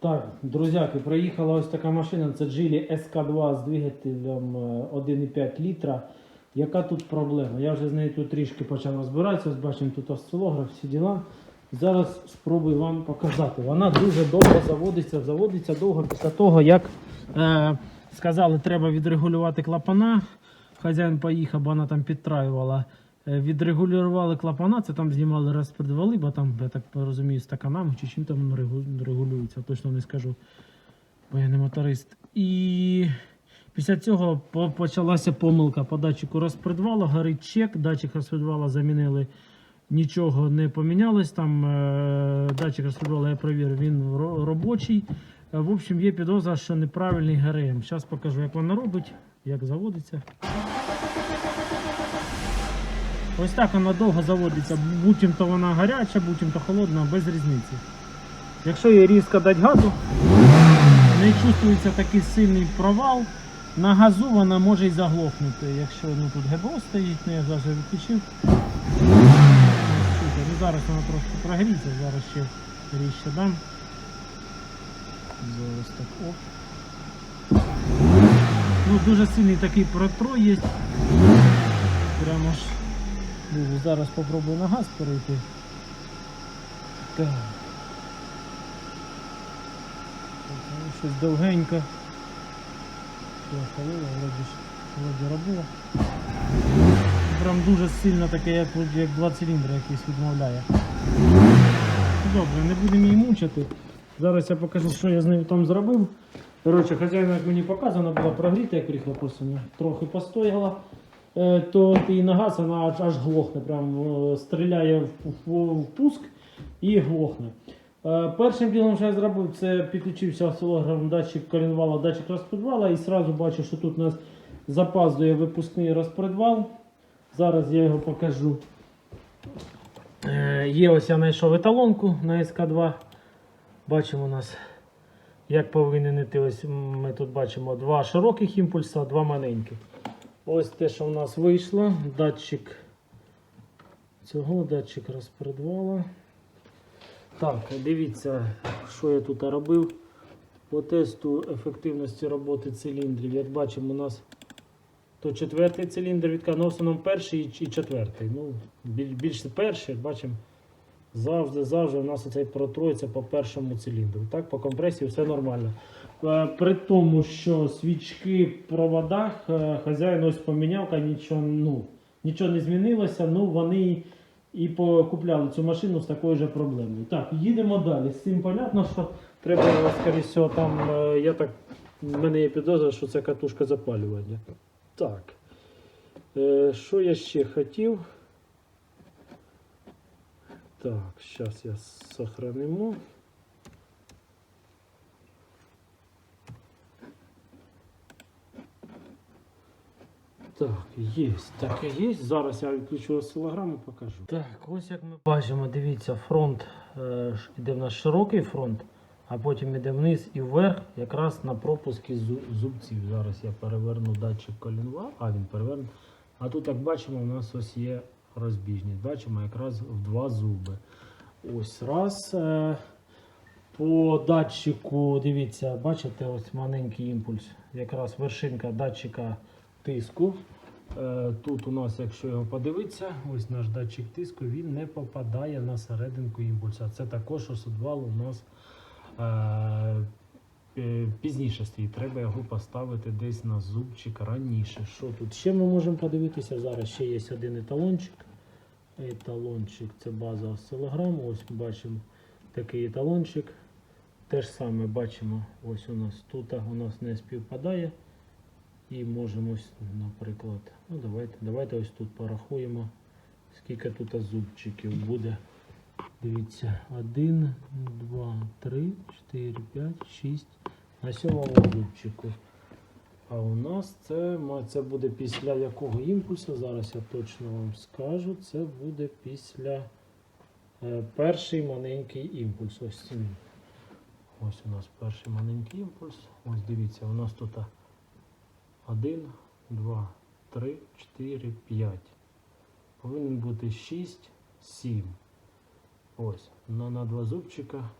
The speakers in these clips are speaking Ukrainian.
Так, друзяки, проїхала ось така машина. Це Geely SK2 з двигателем е, 1,5 літра. Яка тут проблема? Я вже з нею тут трішки почав розбиратися. Бачимо тут осцилограф, всі діла. Зараз спробую вам показати. Вона дуже довго заводиться, заводиться довго після того, як е, сказали, треба відрегулювати клапана. Хазяїн поїхав, бо вона там підтраювала. Е, Відрегулювали клапана, це там знімали розпредвали, бо там, я так розумію, стаканами чи чим там регулюється, точно не скажу, бо я не моторист. І після цього почалася помилка по датчику розпредвала, горить чек, датчик розпредвала замінили, нічого не помінялось. Там е, датчик розпредвала я провірив, він робочий. Е, В общем, є підозра, що неправильний ГРМ. Зараз покажу, як вона робить, як заводиться. Ось так вона довго заводиться, буцімто вона гаряча, буцімто холодна, без різниці. Якщо їй різко дати газу, не чувствується такий сильний провал. На газу вона може й заглохнути. Якщо ну, тут ГБО стоїть, ну я зараз відключив. Ну, зараз вона трошки прогріється, зараз ще різче дам. Зараз так оп. Ну, дуже сильний такий протрой є. Прямо ж. Дуже зараз попробую на газ перейти. Так. Щось довгенько. Плохо, вроді вроді робила. Прям дуже сильно таке, як, як два циліндри якийсь відмовляє. Добре, не будемо її мучити. Зараз я покажу, що я з нею там зробив. Коротше, хазяїн, як мені показано, була прогріта, як ріхла просто ну, трохи постояла. Е, то ти на газ вона аж, аж глохне, прям стріляє в, в, в пуск і глохне. Е, Першим ділом, що я зробив, це підключився осцилографом датчик колінвала, датчик розпредвала і одразу бачу, що тут у нас запаздує випускний розпредвал. Зараз я його покажу. Е, Є ось я знайшов еталонку на СК2. Бачимо у нас, як повинен іти. Ось ми тут бачимо два широких імпульса, два маленьких. Ось те, що в нас вийшло. Датчик цього, датчик розпредвала. Так, дивіться, що я тут робив. По тесту ефективності роботи циліндрів. Як бачимо, у нас то четвертий циліндр відкат, ну, в основному перший і четвертий. Ну, більше перший, бачимо, завжди, завжди у нас оцей протроїться по першому циліндру. Так, по компресії все нормально. Е, При тому, що свічки в проводах е, хазяїн ось поміняв, нічого, ну, нічого не змінилося, ну вони і покупляли цю машину з такою же проблемою. Так, їдемо далі. З цим понятно, що треба, скоріше там, е, я так, в мене є підозра, що це катушка запалювання. Так. Що я ще хотів? Так, зараз я сохранимо. Так, є, таке є. Зараз я відключу осцилограму, покажу. Так, ось як ми бачимо, дивіться, фронт е, ш- іде в нас широкий фронт, а потім іде вниз і вверх, якраз на пропуски зубців. Зараз я переверну датчик колінва, а він перевернув. А тут, як бачимо, у нас ось є розбіжність. Бачимо якраз в два зуби. Ось раз. Е, по датчику, дивіться, бачите, ось маленький імпульс. Якраз вершинка датчика тиску. Е, Тут у нас, якщо його подивитися, ось наш датчик тиску, він не попадає на серединку імпульса. Це також осудвал у нас е, пізніше стоїть. Треба його поставити десь на зубчик раніше. Що тут ще ми можемо подивитися? Зараз ще є один еталончик. Еталончик це база осцилограм. Ось бачимо такий еталончик. Те ж саме бачимо, ось у нас тут у нас не співпадає. І можемо, ось, наприклад, ну давайте, давайте ось тут порахуємо, скільки тут зубчиків буде. Дивіться, 1, 2, 3, 4, 5, 6. На сьомому зубчику. А у нас це, це буде після якого імпульсу? Зараз я точно вам скажу. Це буде після е, перший маленький імпульс. Ось він. Ось у нас перший маленький імпульс. Ось дивіться, у нас тут 1, 2, 3, 4, 5. Повинен бути 6, 7. Ось. На, на два зубчика.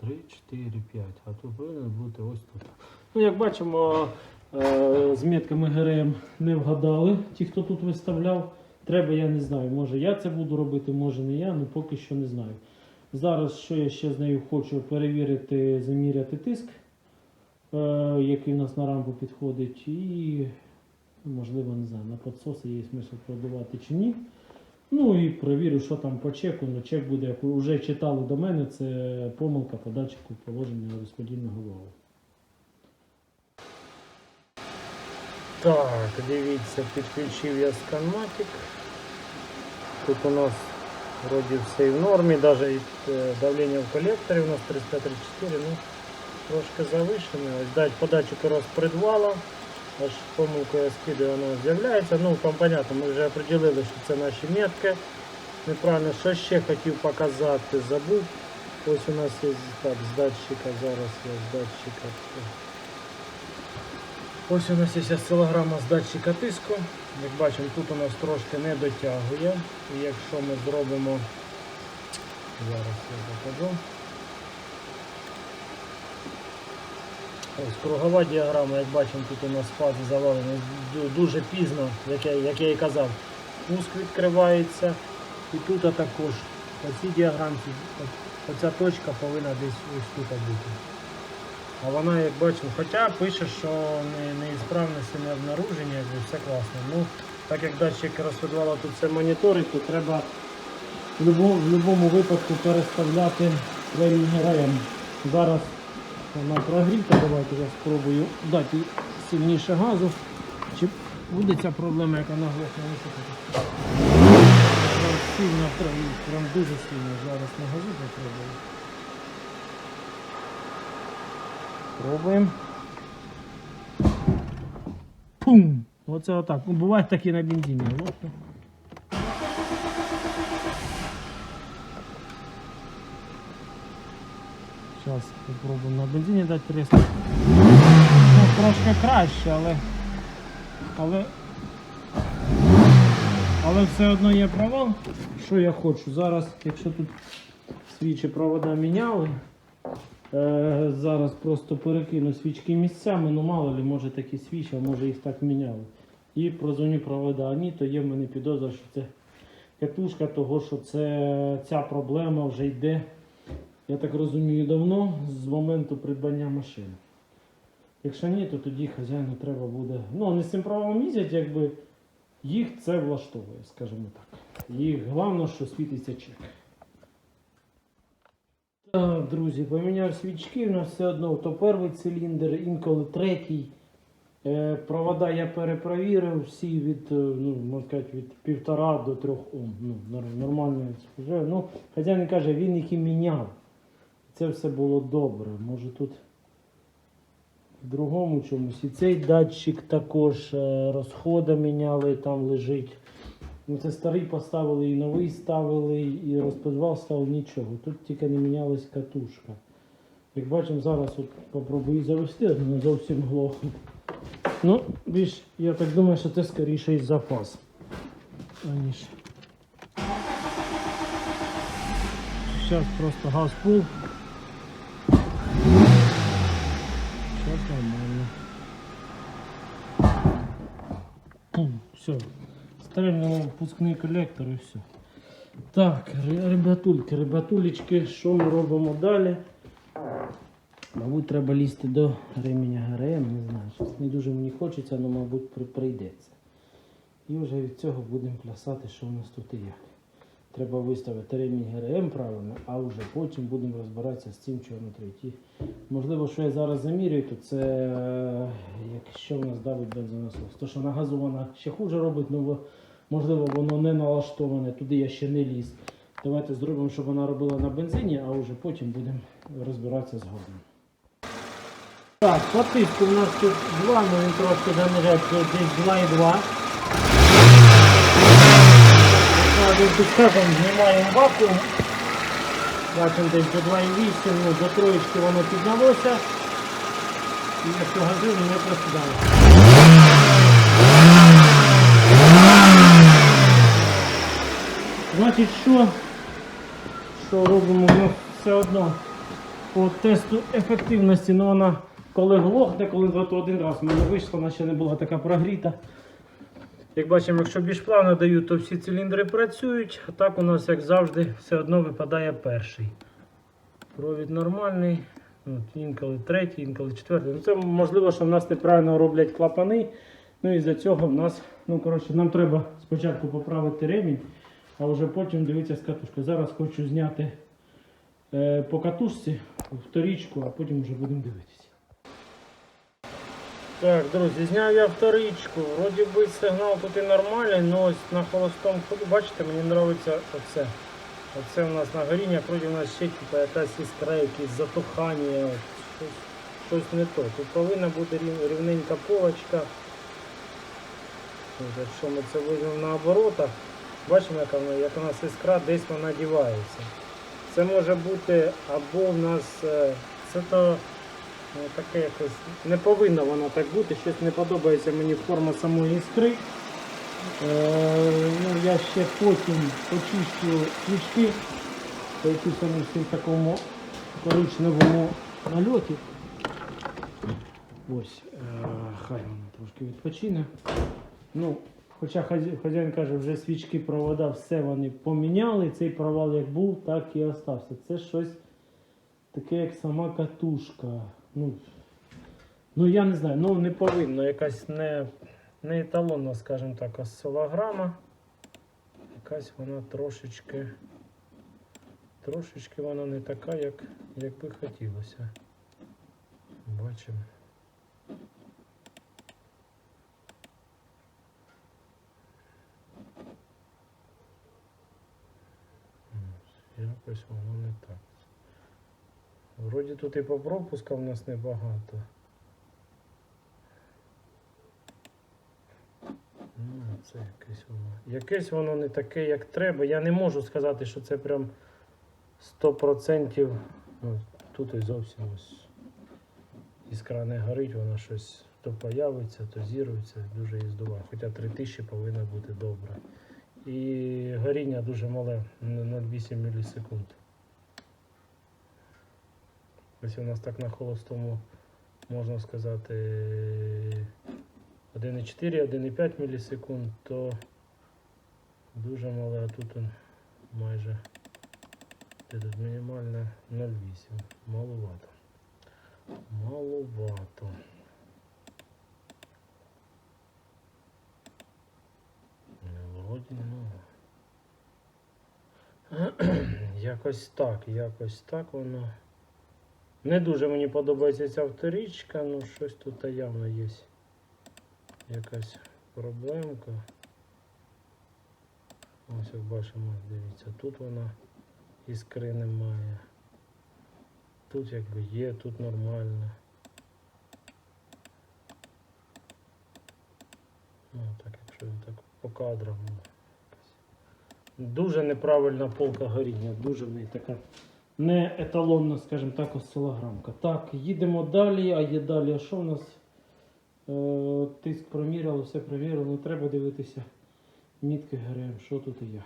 3, 4, 5. А тут повинен бути ось тут. Ну, як бачимо, е, з метками ГРМ не вгадали ті, хто тут виставляв. Треба, я не знаю. Може я це буду робити, може не я, ну поки що не знаю. Зараз що я ще з нею хочу перевірити, заміряти тиск, е, який у нас на рампу підходить, і можливо, не знаю, на підсоси є смисл продавати чи ні. Ну і перевірю, що там по чеку. Ну, чек буде, як вже читали до мене, це помилка по датчику положення розподільного валу. Так, дивіться, підключив я сканматик. Тут у нас вроді все в нормі, навіть е, давлення в колекторі у нас 334, ну трошки завишене. Ось дать по датчику розпредвала. Аж помилку я скидаю, воно з'являється. Ну, там понятно, ми вже определили, що це наші метки. Неправильно, що ще хотів показати, забув. Ось у нас є так, з датчика, зараз я з датчика. Ось у нас є осцилограма з датчика тиску. Як бачимо, тут у нас трошки не дотягує. І якщо ми зробимо, зараз я покажу. Ось кругова діаграма, як бачимо, тут у нас фази завалені дуже пізно, як я, як я і казав. Пуск відкривається. І тут також по цій діаграмці оця точка повинна десь ось тут бути. А вона, як бачимо, хоча пише, що не, неісправності не обнаружені, якби все класно. Ну, так як датчик розподвала тут це моніторить, то треба в будь-якому, випадку переставляти тренінг ГРМ. Зараз вона прогріта, давайте я спробую дати сильніше газу. Чи буде ця проблема, яка наглохне висипати? Прям сильно, прям дуже сильно зараз на газу попробую. Пробуємо. Пум! Оце отак. Ну, буває такі на бензині. Зараз спробуємо на бензині дати резко. Ну, трошки краще, але. Але. Але все одно є провал. Що я хочу? Зараз, якщо тут свічі провода міняли, зараз просто перекину свічки місцями, ну мало ли, може такі свічі, а може їх так міняли. І прозвоню провода. Ні, то є в мене підозра, що це катушка того, що це ця проблема вже йде я так розумію, давно з моменту придбання машини. Якщо ні, то тоді хазяїну треба буде. Ну, не з цим правом їздять, якби їх це влаштовує, скажімо так. Їх головне, що світиться чек. Так, друзі, поміняв свічки, у нас все одно то перший циліндр, інколи третій. Е, провода я перепровірив, всі від, е, ну, можна сказати, від півтора до трьох Ом. Ну, нормально. Ну, хазяїн каже, він їх і міняв. Це все було добре. Може тут в другому чомусь. І цей датчик також е, розходи міняли, там лежить. Ну, це старий поставили і новий ставили, і розподвал став нічого. Тут тільки не мінялась катушка. Як бачимо, зараз от попробую завести, не зовсім глохне. Ну, більш, я так думаю, що це скоріше із запас. Аніж. Зараз просто газ пул. Сейчас нормально. Все. Стрельнемо впускний колектор і все. Так, ребятульки, ребятулечки, що ми робимо далі? Мабуть, треба лізти до ременя ГРМ, не знаю. Щось не дуже мені хочеться, але, мабуть, прийдеться. І вже від цього будемо плясати, що в нас тут і як. Треба виставити ремінь ГРМ правильно, а вже потім будемо розбиратися з цим, що внутрі. Ті- Можливо, що я зараз замірюю, то це е, якщо в нас давить бензонасос. То, що на газу вона ще хуже робить, ну можливо воно не налаштоване, туди я ще не ліз. Давайте зробимо, щоб вона робила на бензині, а вже потім будемо розбиратися з газом. Так, по тиску у нас тут 2, ну він трошки занижається десь 2,2. Одним знімаємо вакуум. Бачимо десь до 2,8, ну, до троєчки воно піднялося. І якщо газину не просідає. Що? Що робимо? Ми все одно по тесту ефективності. Ну вона коли глохне, коли зато один раз в мене вийшла, вона ще не була така прогріта. Як бачимо, якщо більш плавно даю, то всі циліндри працюють, а так у нас, як завжди, все одно випадає перший. Провід нормальний, от, інколи третій, інколи четвертий. Ну, це можливо, що в нас неправильно роблять клапани. Ну і за цього в нас, ну коротше, нам треба спочатку поправити ремінь, а вже потім дивитися з катушкою. Зараз хочу зняти е, по катушці вторічку, а потім вже будемо дивитися. Так, друзі, зняв я вторичку. Вроді би сигнал тут і нормальний, але ось на холостому ходу, бачите, мені подобається оце. Оце у нас на горіння, вроді у нас ще типу, якась іскра, якісь затухання, щось, щось не то. Тут повинна бути рівненька полочка. Якщо ми це візьмемо на оборотах, бачимо, яка вона, як у нас іскра, десь вона дівається. Це може бути або в нас е, це то ну, таке якось не повинно воно так бути. Щось не подобається мені форма самої іскри. Е, ну, я ще потім почищу свічки, якісь вони всі в такому коричневому нальоті. Ось, е, хай воно трошки відпочине. Ну, хоча хазяїн каже, вже свічки, провода, все вони поміняли. Цей провал як був, так і остався. Це щось таке, як сама катушка. Ну, ну я не знаю, ну не повинно. Якась не, не еталонна, скажімо так, осцилограма. Якась вона трошечки. Трошечки вона не така, як, як би хотілося. Бачимо. Якось воно не так. Вроді тут і по пропускам в нас небагато. Ну, це якесь воно. Якесь воно не таке, як треба. Я не можу сказати, що це прям 100%. Ну, тут і зовсім ось іскра не горить, вона щось то появиться, то зірується, дуже їздова. Хоча 3000 повинна бути добре. І горіння дуже мале, 0,8 мілісекунд. Ось у нас так на холостому можна сказати 1,4, 1,5 мілісекунд, то дуже мале, а тут он майже тут мінімальне 0,8. Маловато. Маловато. Ну, Вроді, ну. Якось так, якось так воно. Не дуже мені подобається ця вторічка, ну щось тут явно є. Якась проблемка. Ось як бачимо, дивіться, тут вона іскри немає. Тут якби є, тут нормально. Ну, так, якщо так по кадрам. Дуже неправильна полка горіння, дуже в неї така не еталонна, скажімо так, осцилограмка. Так, їдемо далі, а є далі. А що в нас? Е, тиск проміряли, все проміряли. Ну, треба дивитися мітки ГРМ, що тут і як.